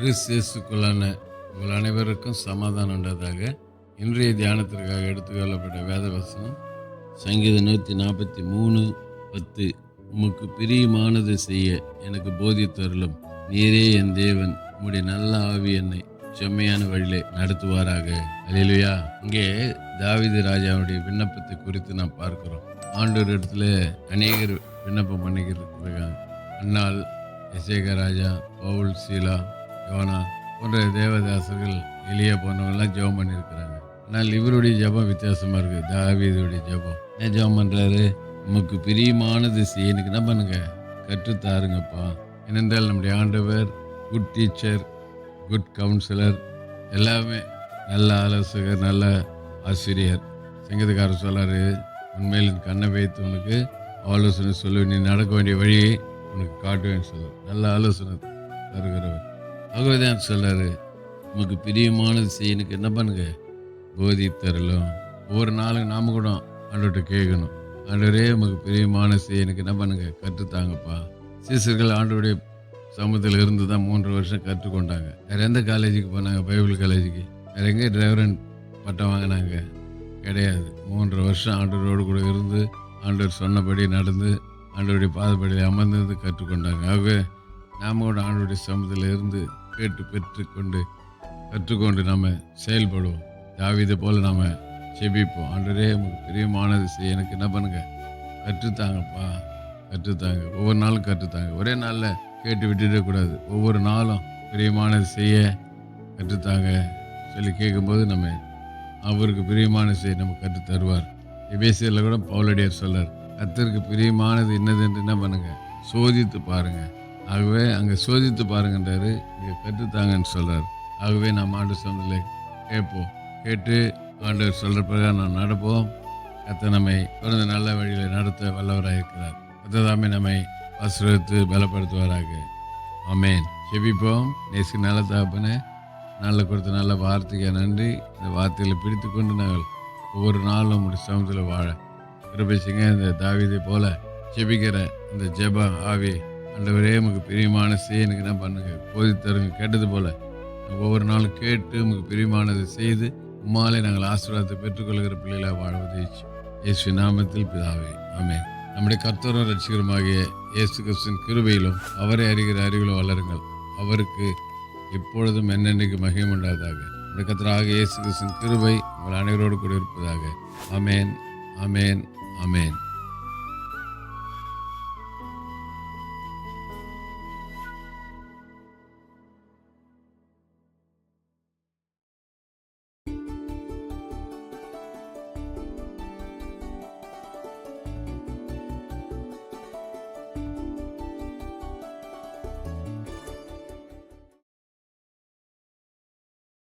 கிறிஸ்தியஸுக்குள்ளான உங்கள் அனைவருக்கும் சமாதானம் உண்டதாக இன்றைய தியானத்திற்காக எடுத்துக்கொள்ளப்பட்ட வேத வசனம் சங்கீதம் நூற்றி நாற்பத்தி மூணு பத்து. உமக்கு பிரியமானது செய்ய எனக்கு போதித்தருளும். நீரே என் தேவன் உம்முடைய நல்ல ஆவி என்னை செம்மையான வழியிலே நடத்துவாராக. அலையிலையா இங்கே தாவிது ராஜாவுடைய விண்ணப்பத்தை குறித்து நாம் பார்க்கிறோம். ஆண்டவர் இடத்துல அநேகர் விண்ணப்பம் பண்ணிக்கிட்டு இருக்காங்க அன்னால் எசேக ராஜா பவுல் சீலா யோனா போன்ற தேவதாசர்கள் எளிய போனவங்களாம் ஜெபம் பண்ணியிருக்கிறாங்க. ஆனால் இவருடைய ஜெபம் வித்தியாசமாக இருக்குது. தாவீதுடைய ஜெபம். என்ன ஜெபம் பண்ணுறாரு நமக்கு பிரியமானது செய்ய எனக்கு என்ன பண்ணுங்க? கற்றுத்தாருங்கப்பா. ஏனென்றால் நம்முடைய ஆண்டவர் குட் டீச்சர் குட் கவுன்சிலர் எல்லாமே நல்ல ஆலோசகர் நல்ல ஆசிரியர். சங்கீதக்காரர் சொல்லாரு உண்மையில் என் கண்ணை வைத்து உனக்கு ஆலோசனை சொல்லு. நீ நடக்க வேண்டிய வழியை உனக்கு காட்டுவேன்னு சொல்லுவார் நல்ல ஆலோசனை தருகிறவர். ஆகவே தான் சொல்றாரு. உமக்கு பிரியமானது செய்ய எனக்கு என்ன பண்ணுங்க? போதித்தரலும் ஒவ்வொரு நாளும் நாம கூட ஆண்டோட்ட கேட்கணும். ஆண்டவரே நமக்கு பிரியமான செய்ய எனக்கு என்ன பண்ணுங்க? கற்றுத்தாங்கப்பா சீசர்கள் ஆண்டோடைய சமூகத்தில் இருந்து தான் மூன்று வருஷம் கற்றுக்கொண்டாங்க. வேற எந்த காலேஜுக்கு போனாங்க? பைபிள் காலேஜுக்கு வேற எங்கே டிரைவரன் பட்டம் வாங்கினாங்க? கிடையாது. மூன்று வருஷம் ஆண்டவரோடு கூட இருந்து ஆண்டவர் சொன்னபடி நடந்து ஆண்டவருடைய பாதப்படியில் அமர்ந்து கற்றுக்கொண்டாங்க. ஆகவே நாம கூட ஆண்டவருடைய சமூகத்தில் இருந்து கேட்டு பெற்றுக்கொண்டு கற்றுக்கொண்டு நம்ம செயல்படுவோம். தாவீதை போல் நாம் செபிப்போம் அன்றரே உங்களுக்கு பிரியமானது செய்ய எனக்கு என்ன பண்ணுங்க? கற்றுத்தாங்கப்பா கற்றுத்தாங்க. ஒவ்வொரு நாளும் கற்றுத்தாங்க. ஒரே நாளில் கேட்டு விட்டுடக்கூடாது ஒவ்வொரு நாளும் பிரியமானது செய்ய கற்றுத்தாங்க சொல்லி கேட்கும்போது நம்ம அவருக்கு பிரியமானது செய்ய நம்ம கற்று தருவார். எபேசியில் கூட பவுலடியார் சொல்லார் கத்திற்கு பிரியமானது என்னது? என்று என்ன பண்ணுங்கள் சோதித்து பாருங்கள் ஆகவே அங்கே சோதித்து பாருங்கன்றாரு. இங்கே கற்றுத்தாங்கன்னு சொல்கிறார் ஆகவே நாம் ஆண்டு சொன்னதில் கேட்போம். கேட்டு ஆண்டவர் சொல்கிற பிரகாரம் நாம் நடப்போம். கத்த நம்மை தொடர்ந்து நல்ல வழியில் நடத்த வல்லவராக இருக்கிறார். கத்ததாமே நம்மை ஆசீர்வதித்து பலப்படுத்துவாராக. ஆமேன். செபிப்போம் நேசி நல்ல தாப்பனே நல்ல கொடுத்த நல்ல வார்த்தைக்கு நன்றி. இந்த வார்த்தையில் பிடித்து கொண்டு நாங்கள் ஒவ்வொரு நாளும் உங்களுடைய சமூகத்தில் வாழ. கிருபைசிங்க இந்த தாவிதை போல ஜெபிக்கிற இந்த ஜெப ஆவி ஆண்டவரே உமக்கு பிரியமான செய்ய எனக்கு என்ன பண்ணுங்க? போதி தருங்க. கேட்டது போல் ஒவ்வொரு நாளும் கேட்டு உமக்கு பிரியமானதை செய்து உம்மாலே நாங்கள் ஆசீர்வாதத்தை பெற்றுக்கொள்கிற பிள்ளைகளாக வாழ உதவிச்சு இயேசு நாமத்தில் பிதாவே ஆமே நம்முடைய கர்த்தரும் ரசிகருமாகிய இயேசு கிறிஸ்தின் கிருபையிலும் அவரை அறிகிற அறிவிலும் வளருங்கள். அவருக்கு எப்பொழுதும் என்னென்னைக்கு மகிமை உண்டாதாக நம்முடைய கர்த்தராக இயேசு கிறிஸ்தின் கிருபை உங்கள் அனைவரோடு கூட இருப்பதாக. அமேன் அமேன் அமேன்